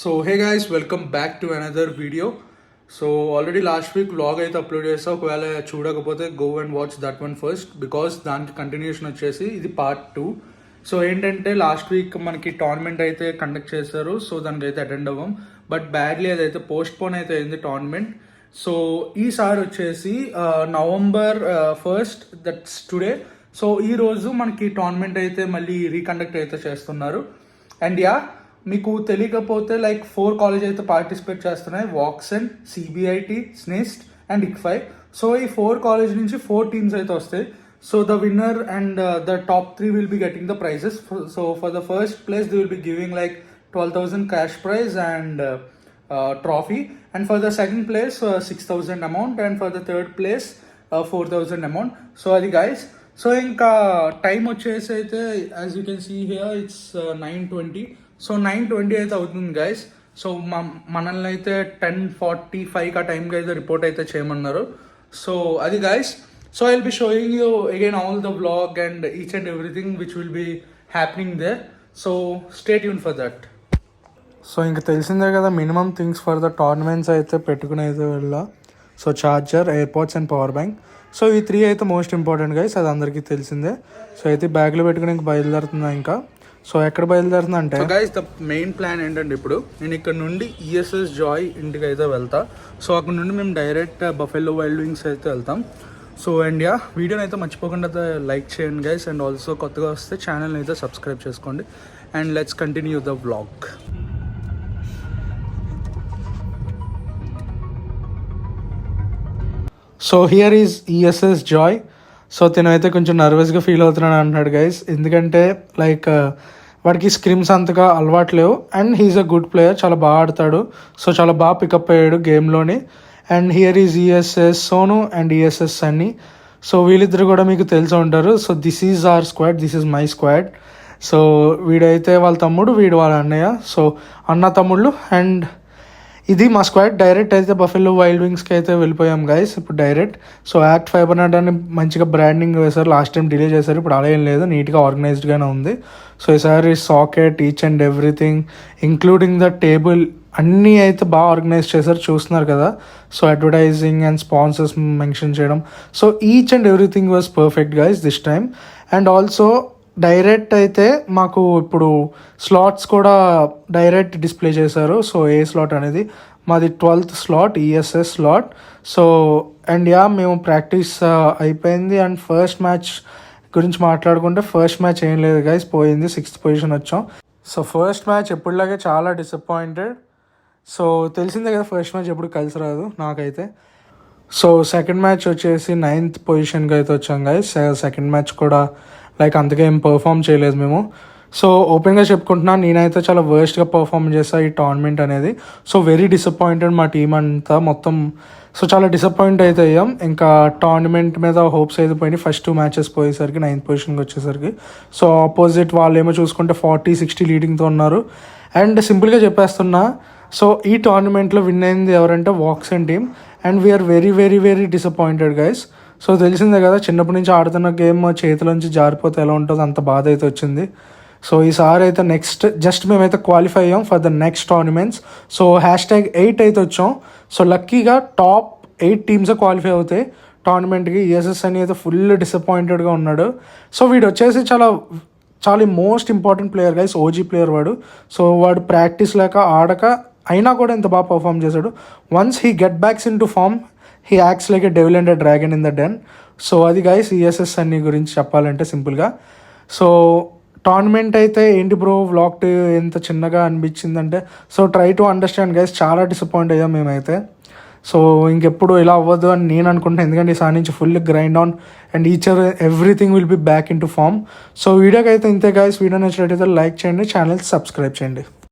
So hey guys welcome back to another video so already last week vlog అయితే upload చేస్తా ఒకవేళ చూడకపోతే go and watch that one first because దానికి continuation వచ్చేసి ఇది part two so ఏంటంటే last week మనకి టోర్నమెంట్ అయితే కండక్ట్ చేశారు. సో దానికి అయితే అటెండ్ అవ్వం. బట్ బ్యాడ్లీ అదైతే పోస్ట్ పోన్ అయితే అయింది టోర్నమెంట్ సో ఈసారి వచ్చేసి November first that's today so ఈ రోజు మనకి టోర్నమెంట్ అయితే మళ్ళీ రీకండక్ట్ అయితే చేస్తున్నారు. అండ్ యా మీకు తెలియకపోతే లైక్ ఫోర్ కాలేజ్ అయితే పార్టిసిపేట్ చేస్తున్నాయి. Woxsen CBIT SNIST and ICFAI so ఈ ఫోర్ కాలేజ్ నుంచి ఫోర్ టీమ్స్ అయితే వస్తాయి. So the winner and the top three will be getting the prizes so for the first place they will be giving like twelve thousand cash prize and trophy and for the second place six thousand amount and for the third place four thousand amount so అది guys so ఇంకా time వచ్చేసి అయితే as you can see here it's nine twenty so nine twenty అయితే అవుతుంది guys so మనల్ని అయితే ten forty five ఆ టైంకి అయితే రిపోర్ట్ అయితే చేయమన్నారు. సో అది guys so I will be showing you again all the blog and each and everything which will be happening there so stay Yoon for that so ఇంక తెలిసిందే కదా minimum things for the tournaments అయితే పెట్టుకుని అయితే వెళ్ళా. So charger earpods and power bank so ఈ three అయితే most important guys అది అందరికీ తెలిసిందే. సో అయితే బ్యాగ్లో పెట్టుకుని ఇంకా బయలుదేరుతున్నా ఇంకా? సో ఎక్కడ బయలుదేరుతున్నా అంటే గైస్ ద మెయిన్ ప్లాన్ ఏంటంటే ఇప్పుడు నేను ఇక్కడ నుండి E ఈఎస్ఎస్ జాయ్ ఇంటికి అయితే వెళ్తా. సో అక్కడ నుండి మేము డైరెక్ట్ బఫెల్లో వైల్డ్ వింగ్స్ అయితే వెళ్తాం. సో అండ్ యా వీడియోని అయితే మర్చిపోకుండా లైక్ చేయండి గైస్ అండ్ ఆల్సో కొత్తగా వస్తే ఛానల్ని అయితే సబ్స్క్రైబ్ చేసుకోండి. And let's continue the vlog so here is ESS Joy so తినైతే కొంచెం నర్వస్గా ఫీల్ అవుతున్నాడు అంటున్నాడు గైస్ ఎందుకంటే లైక్ uh, వాడికి స్క్రిమ్స్ అంతగా అలవాట్లేవు and he's a good player చాలా బాగా ఆడతాడు. సో చాలా బాగా పికప్ అయ్యాడు గేమ్లోని and here is ESS Sonu and ESS అని సో వీళ్ళిద్దరు కూడా మీకు తెలిసి ఉంటారు. So this is our squad this is my squad so వీడైతే వాళ్ళ తమ్ముడు వీడు వాళ్ళ అన్నయ్య. సో అన్న తమ్ముళ్ళు అండ్ ఇది మా స్క్వాడ్ డైరెక్ట్ అయితే బఫెల్లో వైల్డ్ వింగ్స్కి అయితే వెళ్ళిపోయాం గైస్ ఇప్పుడు డైరెక్ట్ సో యాక్ట్ ఫైవ్ అని మంచిగా బ్రాండింగ్ వేశారు. లాస్ట్ టైం డిలే చేశారు. ఇప్పుడు అలా ఏం లేదు. నీట్గా ఆర్గనైజ్డ్గానే ఉంది. సో ఈసారి socket each and everything including the table అన్నీ అయితే బాగా ఆర్గనైజ్ చేశారు. చూస్తున్నారు కదా. So advertising and sponsors mention చేయడం. So each and everything was perfect guys this time and also direct అయితే మాకు ఇప్పుడు స్లాట్స్ కూడా డైరెక్ట్ డిస్ప్లే చేశారు. సో ఏ స్లాట్ అనేది? మాది twelfth slot ESS slot. So and yeah మేము ప్రాక్టీస్ అయిపోయింది. అండ్ ఫస్ట్ మ్యాచ్ గురించి మాట్లాడుకుంటే ఫస్ట్ మ్యాచ్ ఏం లేదు గైస్ పోయింది. సిక్స్త్ పొజిషన్ వచ్చాం. సో ఫస్ట్ మ్యాచ్ ఎప్పుడులాగే చాలా డిసప్పాయింటెడ్ సో తెలిసిందే కదా ఫస్ట్ మ్యాచ్ ఎప్పుడు కలిసి రాదు నాకైతే. సో సెకండ్ మ్యాచ్ వచ్చేసి నైన్త్ పొజిషన్కి అయితే వచ్చాం గైస్ సెకండ్ మ్యాచ్ కూడా లైక్ అంతగా ఏం పర్ఫామ్ చేయలేదు మేము. సో ఓపెన్గా చెప్పుకుంటున్నాను నేనైతే చాలా వర్స్ట్గా పర్ఫామ్ చేసా ఈ టోర్నమెంట్ అనేది. సో వెరీ డిసప్పాయింటెడ్ మా టీం అంతా మొత్తం. సో చాలా డిసప్పాయింట్ అయితే అయ్యాం ఇంకా టోర్నమెంట్ మీద హోప్స్ అయితే పోయినాయి ఫస్ట్ టూ మ్యాచెస్ పోయేసరికి నైన్త్ పొజిషన్కి వచ్చేసరికి. సో ఆపోజిట్ వాళ్ళు ఏమో చూసుకుంటే ఫార్టీ సిక్స్టీ లీడింగ్తో ఉన్నారు. అండ్ సింపుల్గా చెప్పేస్తున్నా సో ఈ టోర్నమెంట్లో విన్ అయింది ఎవరంటే Woxsen and team and we're very very very disappointed guys so తెలిసిందే కదా చిన్నప్పటి నుంచి ఆడుతున్న గేమ్ చేతిలోంచి జారిపోతే ఎలా ఉంటుందో అంత బాధ అయితే వచ్చింది. సో ఈసారి అయితే నెక్స్ట్ జస్ట్ మేమైతే క్వాలిఫై అయ్యాం for the next tournaments. So hashtag eight అయితే వచ్చాం. సో లక్కీగా టాప్ ఎయిట్ టీమ్స్ క్వాలిఫై అవుతాయి. టోర్నమెంట్కి ఈఎస్ఎస్ అని అయితే ఫుల్ డిసప్పాయింటెడ్గా ఉన్నాడు. సో వీడు వచ్చేసి చాలా చాలా most important player guys OG player వాడు. సో వాడు ప్రాక్టీస్ లేక ఆడక అయినా కూడా ఇంత బాగా పర్ఫామ్ చేశాడు. Once he get backs into form he acts like a devil and a dragon in the den so అది గైస్ ఈఎస్ఎస్ అన్ని గురించి చెప్పాలంటే సింపుల్గా. సో టోర్నమెంట్ అయితే ఏంటి బ్రో వ్లాక్డ్ ఎంత చిన్నగా అనిపించిందంటే so try to understand guys చాలా డిసప్పాయింట్ అయ్యాం మేమైతే. సో ఇంకెప్పుడు ఇలా అవ్వదు అని నేను అనుకుంటున్నాను ఎందుకంటే ఈసారి నుంచి full grind on and each everything will be back into form so వీడియోకి అయితే ఇంతే గాయస్ వీడియో నచ్చినట్టయితే లైక్ చేయండి ఛానల్ సబ్స్క్రైబ్ చేయండి.